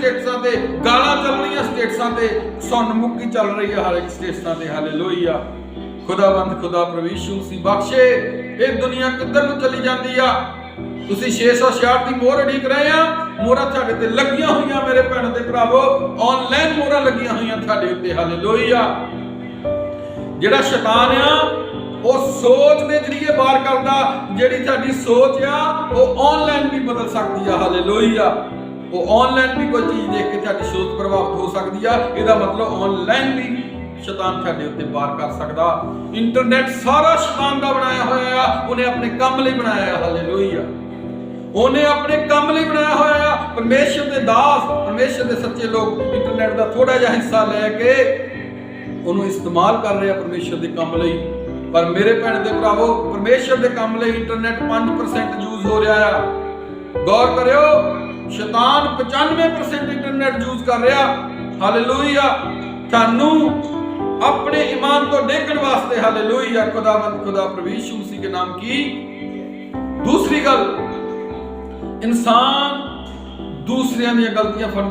ਸਟੇਟਸਾਂ ਤੇ, ਗਾਲਾਂ ਚੱਲ ਸਟੇਟਸਾਂ ਤੇ ਸੁਣ ਚੱਲ ਰਹੀ ਹੈ ਹਰ ਇੱਕ ਸਟੇਟਸਾਂ ਤੇ, ਹਾਲੇਲੂਇਆ। ਖੁਦਾਵੰਦ, ਖੁਦਾ ਪ੍ਰਵੀਸ਼ੂ ਸੀ ਬਖਸ਼ੇ, ਇਹ ਦੁਨੀਆ ਕਿੱਧਰ ਨੂੰ ਚਲੀ ਜਾਂਦੀ ਆ? ਤੁਸੀਂ 666 ਦੀ ਮੋਹਰ ਉਡੀਕ ਰਹੇ ਆ, ਮੋਹਰਾਂ ਤੁਹਾਡੇ ਤੇ ਲੱਗੀਆਂ ਹੋਈਆਂ ਮੇਰੇ ਭੈਣ ਤੇ ਭਰਾਵੋ ਆਨਲਾਈਨ ਮੋਹਰਾਂ ਲੱਗੀਆਂ ਹੋਈਆਂ ਤੁਹਾਡੇ ਉੱਤੇ, ਹਾਲੇਲੂਇਆ। ਜਿਹੜਾ ਸ਼ੈਤਾਨ ਆ, ਉਹ ਸੋਚ ਦੇ ਜਰੀਏ ਬਾਹਰ ਕਰਦਾ, ਜਿਹੜੀ ਤੁਹਾਡੀ ਸੋਚ ਆ, ਉਹ ਆਨਲਾਈਨ ਵੀ ਬਦਲ ਸਕਦੀ ਆ, ਹਾਲੇਲੂਇਆ। ਉਹ ਆਨਲਾਈਨ ਵੀ ਕੋਈ ਚੀਜ਼ ਦੇਖ ਕੇ ਤੁਹਾਡੀ ਸੋਚ ਪ੍ਰਭਾਵਿਤ ਹੋ ਸਕਦੀ ਆ। ਇਹਦਾ ਮਤਲਬ ਆਨਲਾਈਨ ਵੀ ਸ਼ੈਤਾਨ ਤੁਹਾਡੇ ਉੱਤੇ ਵਾਰ ਕਰ ਸਕਦਾ। ਇੰਟਰਨੈਟ ਸਾਰਾ ਸ਼ੈਤਾਨ ਦਾ ਬਣਾਇਆ ਹੋਇਆ ਆ। ਉਹਨੇ ਆਪਣੇ ਕੰਮ ਲਈ ਬਣਾਇਆ ਆ ਹਾਲੇਲੂਇਆ ਉਹਨੇ ਆਪਣੇ ਕੰਮ ਲਈ ਬਣਾਇਆ ਹੋਇਆ ਆ। ਪਰਮੇਸ਼ਰ ਦੇ ਦਾਸ, ਪਰਮੇਸ਼ਰ ਦੇ ਸੱਚੇ ਲੋਕ ਇੰਟਰਨੈਟ ਦਾ ਥੋੜਾ ਜਿਹਾ ਹਿੱਸਾ ਲੈ ਕੇ ਉਹਨੂੰ ਇਸਤੇਮਾਲ ਕਰ ਰਹੇ ਆ ਪਰਮੇਸ਼ਰ ਦੇ ਕੰਮ ਲਈ। ਪਰ ਮੇਰੇ ਭੈਣ ਦੇ ਭਰਾਵੋ, ਪਰਮੇਸ਼ਰ ਦੇ ਕੰਮ ਲਈ ਇੰਟਰਨੈਟ 5% ਯੂਜ਼ ਹੋ ਰਿਹਾ ਆ। ਗੌਰ ਕਰਿਓ, ਸ਼ੈਤਾਨ 95% ਇੰਟਰਨੈਟ ਯੂਜ਼ ਕਰ ਰਿਹਾ। ਹਾਲੇਲੂਇਆ ਤੁਹਾਨੂੰ ਆਪਣੇ ਈਮਾਨ ਤੋਂ ਡੇਗਣ ਵਾਸਤੇ ਹਾਲੇਲੂਇਆ ਖੁਦਾਵੰਦ, ਖੁਦਾ ਪ੍ਰਵੀਸ਼ੂ ਮਸੀਹ ਕੇ ਨਾਮ ਕੀ? ਦੂਸਰੀ ਗੱਲ, ਇਨਸਾਨ ਦੂਸਰਿਆਂ ਦੀਆਂ ਗਲਤੀਆਂ ਫੜ